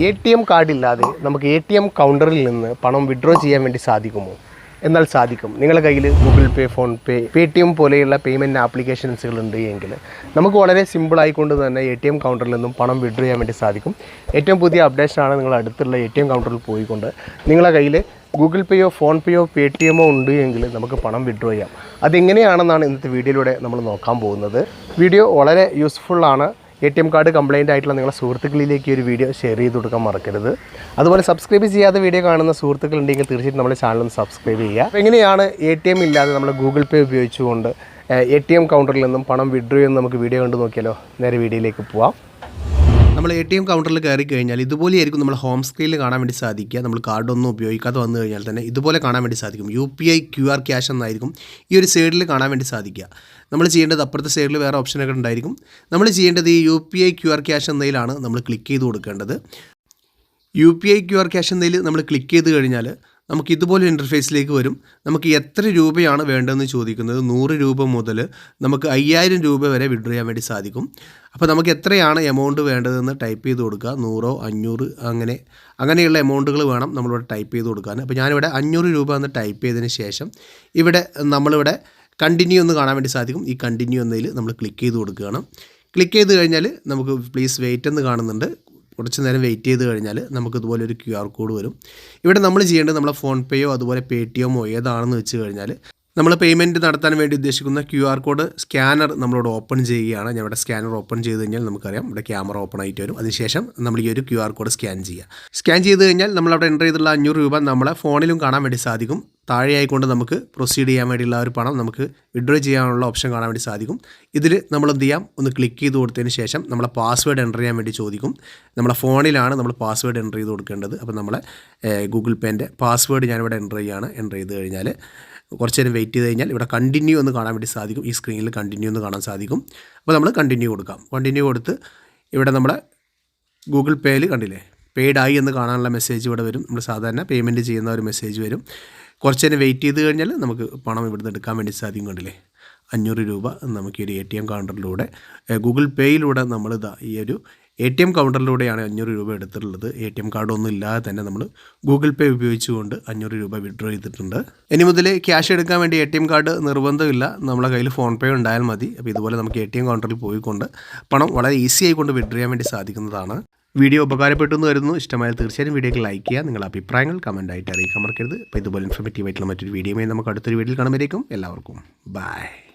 A T M കാർഡില്ലാതെ നമുക്ക് A T M കൗണ്ടറിൽ നിന്ന് പണം വിഡ്രോ ചെയ്യാൻ വേണ്ടി സാധിക്കുമോ? എന്നാൽ സാധിക്കും. നിങ്ങളുടെ കയ്യിൽ Google Pay PhonePe Paytm പോലെയുള്ള പേയ്മെന്റ് ആപ്ലിക്കേഷൻസുകൾ ഉണ്ട് എങ്കിൽ നമുക്ക് വളരെ സിമ്പിൾ ആയിക്കൊണ്ട് തന്നെ എ ടി എം കൗണ്ടറിൽ നിന്നും പണം വിഡ്രോ ചെയ്യാൻ വേണ്ടി സാധിക്കും. ഏറ്റവും പുതിയ അപ്ഡേഷനാണ് നിങ്ങൾ അടുത്തുള്ള എ ടി എം കൗണ്ടറിൽ പോയിക്കൊണ്ട് നിങ്ങളുടെ കയ്യിൽ ഗൂഗിൾ പേയോ ഫോൺ പേയോ പേ ടി എമ്മോ ഉണ്ട് എങ്കിൽ നമുക്ക് പണം വിഡ്രോ ചെയ്യാം. അതെങ്ങനെയാണെന്നാണ് ഇന്നത്തെ വീഡിയോയിലൂടെ നമ്മൾ നോക്കാൻ പോകുന്നത്. വീഡിയോ വളരെ യൂസ്ഫുള്ളാണ് A T M card complaint ആയിട്ടുള്ള നിങ്ങളുടെ സുഹൃത്തുക്കളിലേക്ക് ഒരു വീഡിയോ ഷെയർ ചെയ്ത് കൊടുക്കാൻ മറക്കരുത്. അതുപോലെ സബ്സ്ക്രൈബ് ചെയ്യാതെ വീഡിയോ കാണുന്ന സുഹൃത്തുക്കൾ ഉണ്ടെങ്കിൽ തീർച്ചയായിട്ടും നമ്മുടെ ചാനൽ സബ്സ്ക്രൈബ് ചെയ്യുക. എങ്ങനെയാണ് എ ടി എം ഇല്ലാതെ നമ്മൾ ഗൂഗിൾ പേ ഉപയോഗിച്ചുകൊണ്ട് എ ടി എം കൗണ്ടറിൽ നിന്നും പണം വിഡ്രോ ചെയ്യുന്ന നമുക്ക് വീഡിയോ കണ്ട് നോക്കിയാലോ? നേരെ വീഡിയോയിലേക്ക് പോവാം. നമ്മൾ എ ടി എം കൗണ്ടറിൽ കയറി കഴിഞ്ഞാൽ ഇതുപോലെയായിരിക്കും നമ്മൾ ഹോം സ്ക്രീനിൽ കാണാൻ വേണ്ടി സാധിക്കുക. നമ്മൾ കാർഡൊന്നും ഉപയോഗിക്കാതെ വന്നു കഴിഞ്ഞാൽ തന്നെ ഇതുപോലെ കാണാൻ വേണ്ടി സാധിക്കും. U P I Q R cash എന്നായിരിക്കും ഈ ഒരു സൈഡിൽ കാണാൻ വേണ്ടി സാധിക്കുക. നമ്മൾ ചെയ്യേണ്ടത് അപ്പുറത്തെ സൈഡിൽ വേറെ ഓപ്ഷനൊക്കെ ഉണ്ടായിരിക്കും. നമ്മൾ ചെയ്യേണ്ടത് ഈ U P I Q R cash എന്നതിലാണ് നമ്മൾ ക്ലിക്ക് ചെയ്ത് കൊടുക്കേണ്ടത്. U P I Q R cash എന്നതിൽ നമ്മൾ ക്ലിക്ക് ചെയ്ത് കഴിഞ്ഞാൽ നമുക്ക് ഇതുപോലെ ഇന്റർഫേസിലേക്ക് വരും. നമുക്ക് എത്ര രൂപയാണ് വേണ്ടതെന്ന് ചോദിക്കുന്നത്? നൂറ് രൂപ മുതൽ നമുക്ക് അയ്യായിരം രൂപ വരെ വിഡ്രോ ചെയ്യാൻ വേണ്ടി സാധിക്കും. അപ്പോൾ നമുക്ക് എത്രയാണ് എമൗണ്ട് വേണ്ടതെന്ന് ടൈപ്പ് ചെയ്ത് കൊടുക്കുക. നൂറോ അഞ്ഞൂറ് അങ്ങനെ അങ്ങനെയുള്ള എമൗണ്ടുകൾ വേണം നമ്മളിവിടെ ടൈപ്പ് ചെയ്ത് കൊടുക്കാൻ. അപ്പോൾ ഞാനിവിടെ അഞ്ഞൂറ് രൂപ എന്ന് ടൈപ്പ് ചെയ്തതിന് ശേഷം ഇവിടെ നമ്മളിവിടെ കണ്ടിന്യൂ എന്ന് കാണാൻ വേണ്ടി സാധിക്കും. ഈ കണ്ടിന്യൂ എന്നതിൽ നമ്മൾ ക്ലിക്ക് ചെയ്ത് കൊടുക്കുകയാണ്. ക്ലിക്ക് ചെയ്ത് കഴിഞ്ഞാൽ നമുക്ക് പ്ലീസ് വെയിറ്റ് എന്ന് കാണുന്നുണ്ട്. കുറച്ച് നേരം വെയിറ്റ് ചെയ്ത് കഴിഞ്ഞാൽ നമുക്ക് ഇതുപോലെ ഒരു ക്യു ആർ കോഡ് വരും. ഇവിടെ നമ്മൾ ചെയ്യേണ്ടത് നമ്മളെ ഫോൺ പേയോ അതുപോലെ പേ ടി എമ്മോ ഏതാണെന്ന് വെച്ച് കഴിഞ്ഞാൽ നമ്മൾ പേയ്മെന്റ് നടത്താൻ വേണ്ടി ഉദ്ദേശിക്കുന്ന ക്യു ആർ കോഡ് സ്കാനർ നമ്മളോട് ഓപ്പൺ ചെയ്യുകയാണ്. ഞാൻ ഇവിടെ സ്കാനർ ഓപ്പൺ ചെയ്ത് കഴിഞ്ഞാൽ നമുക്കറിയാം. ഇവിടെ ക്യാമറ ഓപ്പൺ ആയിട്ട് വരും. അതിനുശേഷം നമ്മൾ ഈ ഒരു ക്യു ആർ കോഡ് സ്കാൻ ചെയ്യുക. സ്കാൻ ചെയ്ത് കഴിഞ്ഞാൽ നമ്മളവിടെ എന്റർ ചെയ്തിട്ടുള്ള അഞ്ഞൂറ് രൂപ നമ്മളെ ഫോണിലും കാണാൻ വേണ്ടി സാധിക്കും. താഴെയായിക്കൊണ്ട് നമുക്ക് പ്രൊസീഡ് ചെയ്യാൻ വേണ്ടിയുള്ള ഒരു പണം നമുക്ക് വിഡ്രോ ചെയ്യാനുള്ള ഓപ്ഷൻ കാണാൻ വേണ്ടി സാധിക്കും. ഇതിൽ നമ്മൾ എന്ത് ചെയ്യാം? ഒന്ന് ക്ലിക്ക് ചെയ്ത് കൊടുത്തതിന് ശേഷം നമ്മളെ പാസ്വേഡ് എന്റർ ചെയ്യാൻ വേണ്ടി ചോദിക്കും. നമ്മളെ ഫോണിലാണ് നമ്മൾ പാസ്വേഡ് എന്റർ ചെയ്ത് കൊടുക്കേണ്ടത്. അപ്പോൾ നമ്മളെ ഗൂഗിൾ പേന്റെ പാസ്വേഡ് ഞാനിവിടെ എന്റർ ചെയ്യുകയാണ് എന്റർ ചെയ്ത് കഴിഞ്ഞാൽ കുറച്ച് നേരം വെയിറ്റ് ചെയ്ത് കഴിഞ്ഞാൽ ഇവിടെ കണ്ടിന്യൂ എന്ന് കാണാൻ വേണ്ടി സാധിക്കും. ഈ സ്ക്രീനിൽ കണ്ടിന്യൂ എന്ന് കാണാൻ സാധിക്കും. അപ്പോൾ നമ്മൾ കണ്ടിന്യൂ കൊടുക്കാം. കണ്ടിന്യൂ കൊടുത്ത് ഇവിടെ നമ്മളെ ഗൂഗിൾ പേയിൽ കണ്ടില്ലേ? പെയ്ഡായി എന്ന് കാണാനുള്ള മെസ്സേജ് ഇവിടെ വരും. നമ്മൾ സാധാരണ പേയ്മെന്റ് ചെയ്യുന്ന ഒരു മെസ്സേജ് വരും. കുറച്ച് നേരം വെയിറ്റ് ചെയ്ത് കഴിഞ്ഞാൽ നമുക്ക് പണം ഇവിടുന്ന് എടുക്കാൻ വേണ്ടി സാധിക്കും കണ്ടില്ലേ അഞ്ഞൂറ് രൂപ നമുക്ക് ഈ എ ടി എം കൗണ്ടറിലൂടെ ഗൂഗിൾ പേയിലൂടെ നമ്മൾ ഈ ഒരു എ ടി എം കൗണ്ടറിലൂടെയാണ് അഞ്ഞൂറ് രൂപ എടുത്തിട്ടുള്ളത്. എ ടി എം കാർഡൊന്നും ഇല്ലാതെ തന്നെ നമ്മൾ ഗൂഗിൾ പേ ഉപയോഗിച്ചുകൊണ്ട് അഞ്ഞൂറ് രൂപ വിഡ്രോ ചെയ്തിട്ടുണ്ട്. ഇനി മുതൽ ക്യാഷ് എടുക്കാൻ വേണ്ടി എ ടി എം കാർഡ് നിർബന്ധമില്ല. നമ്മളെ കയ്യിൽ ഫോൺ പേ ഉണ്ടായാൽ മതി. അപ്പോൾ ഇതുപോലെ നമുക്ക് എ ടി എം കൗണ്ടറിൽ പോയിക്കൊണ്ട് പണം വളരെ ഈസി ആയിക്കൊണ്ട് വിഡ്രോ ചെയ്യാൻ വേണ്ടി സാധിക്കുന്നതാണ്. വീഡിയോ ഉപകാരപ്പെട്ടു എന്ന് വരുന്നു ഇഷ്ടമായാൽ തീർച്ചയായും വീഡിയോക്ക് ലൈക്ക് ചെയ്യുക. നിങ്ങളുടെ അഭിപ്രായങ്ങൾ കമന്റ് ആയിട്ട് അറിയിക്കാൻ മറക്കരുത്. അപ്പോൾ ഇതുപോലെ ഇൻഫർമേറ്റീവ് ആയിട്ടുള്ള മറ്റൊരു വീഡിയോയുമായി നമുക്ക് അടുത്തൊരു വീഡിയോയിൽ കാണുമ്പോഴേക്കും എല്ലാവർക്കും ബൈ